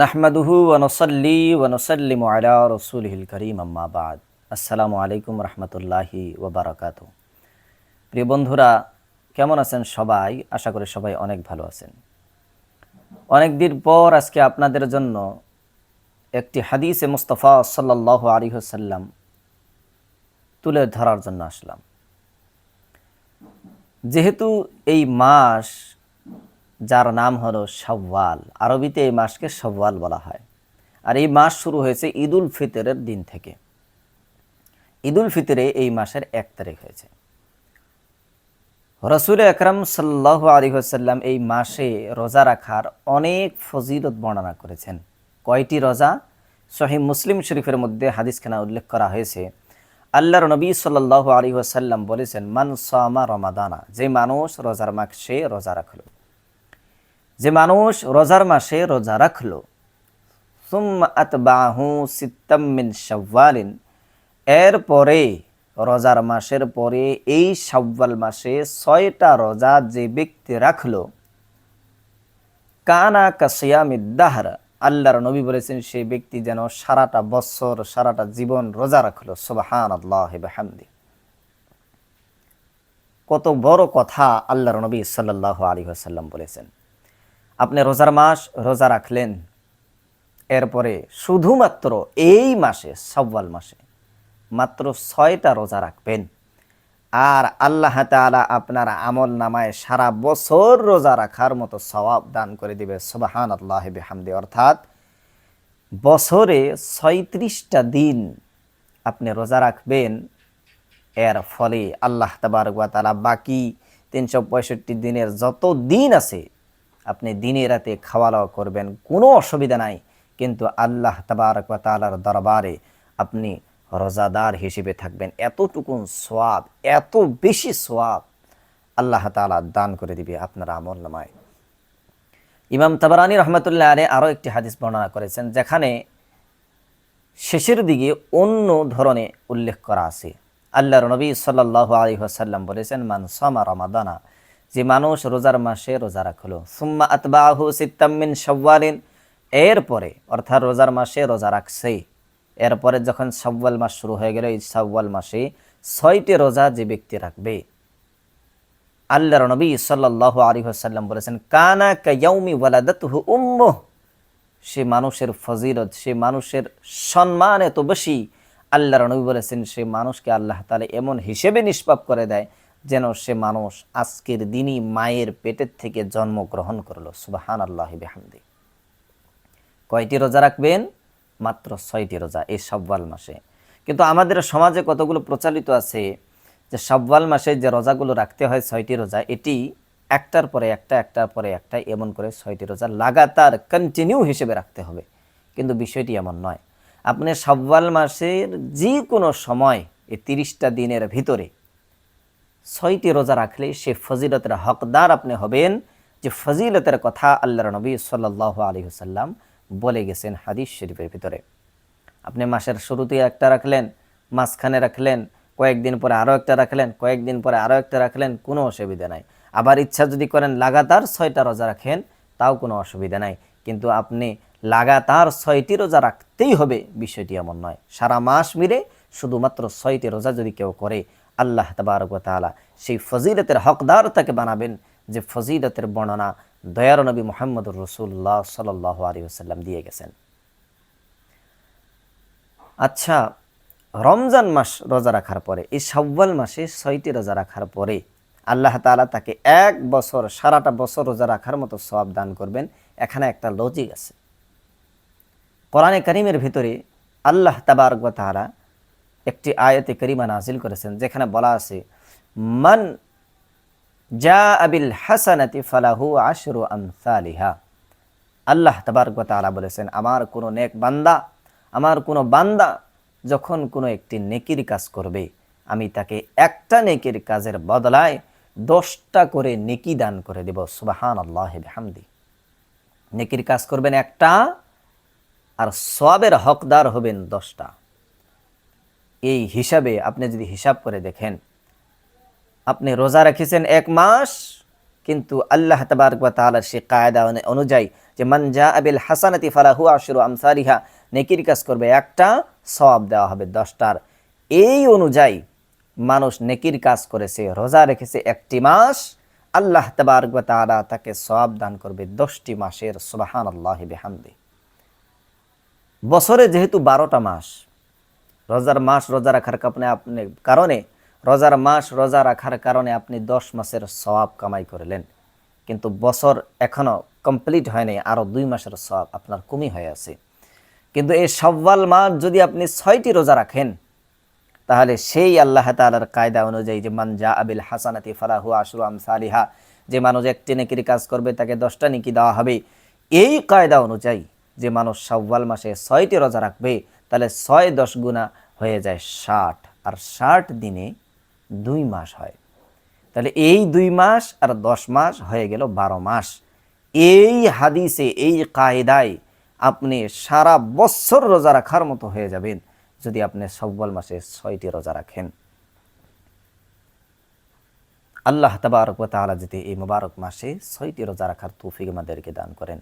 নাহমাদুহু ওয়ানসল্লি ওয়ানসল্লিম আলা রসুলহিল করিম, আম্মা বাদ। আসসালামু আলাইকুম রহমতুল্লাহি ওবরাকাত প্রিয় বন্ধুরা, কেমন আছেন সবাই? আশা করি সবাই অনেক ভালো আছেন। অনেক দিন পর আজকে আপনাদের জন্য একটি হাদিসে মুস্তফা সাল্লাহ আলিহসাল্লাম তুলে ধরার জন্য আসলাম। যেহেতু এই মাস যার নাম হলো সব্বাল আরবিতে এই মাসকে সব্বাল বলা হয়। আর এই মাস শুরু হয়েছে ঈদুল ফিতরের দিন থেকে। ঈদুল ফিতরে এই মাসের এক তারিখ হয়েছে। রসুল আকরম সাল্লাহ আলিহাসাল্লাম এই মাসে রোজা রাখার অনেক ফজিলত বর্ণনা করেছেন। কয়টি রোজা? সহি মুসলিম শরীফের মধ্যে হাদিসখানা উল্লেখ করা হয়েছে। আল্লাহর নবী সাল্লাহ আলী ওয়াসাল্লাম বলেছেন, মান সামা রমাদানা যে মানুষ রোজার মাসে রোজা রাখল। যে মানুষ রোজার মাসে রোজা রাখল। সুম্মা শাওয়ালিন। এরপরে রোজার মাসের পরে এই শাওয়াল মাসে ছয়টা রোজা যে ব্যক্তি রাখল, কানা কাসিয়ামিদ্দাহার আল্লাহর নবী বলেছেন সেই ব্যক্তি যেন সারাটা বছর, সারাটা জীবন রোজা রাখল। সুবাহান আল্লাহ হামদি কত বড় কথা আল্লাহর নবী সাল্লাহ আলী আসাল্লাম বলেছেন। আপনি রোজার মাস রোজা রাখলেন, এরপরে শুধুমাত্র এই মাসে সব্বাল মাসে মাত্র ছয়টা রোজা রাখবেন। আর আল্লাহ তালা আপনার আমল নামায় সারা বছর রোজা রাখার মতো সবাব দান করে দিবে সুবাহান আল্লাহ হামদি অর্থাৎ বছরে ছয়ত্রিশটা দিন আপনি রোজা রাখবেন, এর ফলে আল্লাহ তালা বাকি তিনশো পঁয়ষট্টি দিনের যত দিন আছে আপনি দিনে রাতে খাওয়া দাওয়া করবেন, কোনো অসুবিধা নাই। কিন্তু আল্লাহ তাবারক তালার দরবারে আপনি রোজাদার হিসেবে থাকবেন। এতটুকুন সোয়াব এত বেশি সোয়াব আল্লাহ তালা দান করে দিবে আপনার আমল নামায়। ইমাম তাবারানি রহমতুল্লাহ আলী আরও একটি হাদিস বর্ণনা করেছেন, যেখানে শেষের দিকে অন্য ধরনে উল্লেখ করা আছে। আল্লাহর নবী সাল্লাহ আলী আসাল্লাম বলেছেন, মান সামা রমাদানা যে মানুষ রোজার মাসে রোজা রাখল। সুম্মা আতবাহু সিত্তাম্মিন সব্বালিন এরপরে, অর্থাৎ রোজার মাসে রোজা রাখছে এরপরে যখন সব্বাল মাস শুরু হয়ে গেল, এই সব্বাল মাসে ছয়টি রোজা যে ব্যক্তি রাখবে। আল্লাহর নবী সাল্লাহ আলী আসাল্লাম বলেছেন, কানা কাউমি ওয়ালাদাতহু উম্ম। সে মানুষের ফজিলত, সে মানুষের সম্মান এত বেশি। আল্লাহর নবী বলেছেন, সে মানুষকে আল্লাহ তালে এমন হিসেবে নিষ্পাপ করে দেয় যেন সে মানুষ আজকের দিনই মায়ের পেটের থেকে জন্মগ্রহণ করল। সুবাহান আল্লাহ বেহামদি। কয়টি রোজা রাখবেন? মাত্র ছয়টি রোজা এই সব্বাল মাসে। কিন্তু আমাদের সমাজে কতগুলো প্রচালিত আছে যে সব্বাল মাসে যে রোজাগুলো রাখতে হয় ছয়টি রোজা, এটি একটার পরে একটা, একটার পরে একটা, এমন করে ছয়টি রোজা লাগাতার কন্টিনিউ হিসেবে রাখতে হবে। কিন্তু বিষয়টি এমন নয়। আপনি সব্বাল মাসের যে কোনো সময় এই তিরিশটা দিনের ভিতরে ছয়টি রোজা রাখলে সে ফজিলতের হকদার আপনি হবেন যে ফজিলতের কথা আল্লাহর নবী সাল্লাহ আলী হুসাল্লাম বলে গেছেন হাদিস শরীফের ভিতরে। আপনি মাসের শুরুতে একটা রাখলেন, মাঝখানে রাখলেন, কয়েকদিন পরে আরও একটা রাখলেন, কয়েকদিন পরে আরও একটা রাখলেন, কোনো অসুবিধা নাই। আবার ইচ্ছা যদি করেন লাগাতার ছয়টা রোজা রাখেন, তাও কোনো অসুবিধা নাই। কিন্তু আপনি লাগাতার ছয়টি রোজা রাখতেই হবে, বিষয়টি এমন নয়। সারা মাস মিলে শুধুমাত্র ছয়টি রোজা যদি কেউ করে আল্লাহ তালা সেই ফজিলতের হকদার তাকে বানাবেন যে ফজিলতের বর্ণনা দয়ার নবী মোহাম্মদুর রসুল্লাহ সাল আলী আসাল্লাম দিয়ে গেছেন। আচ্ছা রমজান মাস রোজা রাখার পরে, এই সব্বাল মাসে ছয়টি রোজা রাখার পরে আল্লাহ তালা তাকে এক বছর, সারাটা বছর রোজা রাখার মতো সব দান করবেন। এখানে একটা লজিক আছে। কোরআনে করিমের ভিতরে আল্লাহ তাবারক তালা একটি আয়তে করিমা নাজিল করেছেন, যেখানে বলা আছে, মান যা আবিল হাসানাতি ফালাহু আশরু আমসালিহা। আল্লাহ তাবারকতালা বলেছেন, আমার কোনো নেক বান্দা, আমার কোনো বান্দা যখন কোনো একটি নেকির কাজ করবে, আমি তাকে একটা নেকির কাজের বদলায় দশটা করে নেকি দান করে দেব। সুবাহান আল্লাহ হামদি নেকির কাজ করবেন একটা, আর সবের হকদার হবেন দশটা। এই হিসাবে আপনি যদি হিসাব করে দেখেন, আপনি রোজা রেখেছেন এক মাস, কিন্তু আল্লাহ ওয়া তাআলার সে কায়দা অনুযায়ী যে মান জা আবিল হাসানাতি ফালাহু আশরু আমসারিহা নেকির কাজ করবে একটা, সওয়াব দেওয়া হবে দশটার। এই অনুযায়ী মানুষ নেকির কাজ করেছে, রোজা রেখেছে একটি মাস, আল্লাহ ওয়া তাআলা তাকে সওয়াব দান করবে দশটি মাসের, সুবহানাল্লাহি বিহামদি। বছরে যেহেতু বারোটা মাস রোজার মাস রোজা রাখার কারণে আপনি, কারণে রোজার মাস রোজা রাখার কারণে আপনি দশ মাসের সওয়াব কামাই করলেন। কিন্তু বছর এখনও কমপ্লিট হয়নি আরও দুই মাসের সওয়াব আপনার কমই হয়ে আছে। কিন্তু এই সব্বাল মাস যদি আপনি ছয়টি রোজা রাখেন, তাহলে সেই আল্লাহ তালার কায়দা অনুযায়ী যে মান জা আবিল হাসানাতি ফালাহু আশরু আমসালিহা, যে মানুষ একটি নেকির কাজ করবে, তাকে দশটা নেকি দেওয়া হবে। এই কায়দা অনুযায়ী যে মানুষ শাওয়াল মাসে ছয়টি রোজা রাখবে, তাহলে ছয় দশ গুণা হয়ে যায় ষাট, আর ষাট দিনে দুই মাস হয়। তাহলে এই দুই মাস আর দশ মাস হয়ে গেল বারো মাস। এই হাদিসে, এই কায়দায় আপনি সারা বছর রোজা রাখার মতো হয়ে যাবেন যদি আপনি সব্বল মাসে ছয়টি রোজা রাখেন। আল্লাহ তাবারক যদি এই মোবারক মাসে ছয়টি রোজা রাখার তৌফিক আমাদেরকে দান করেন।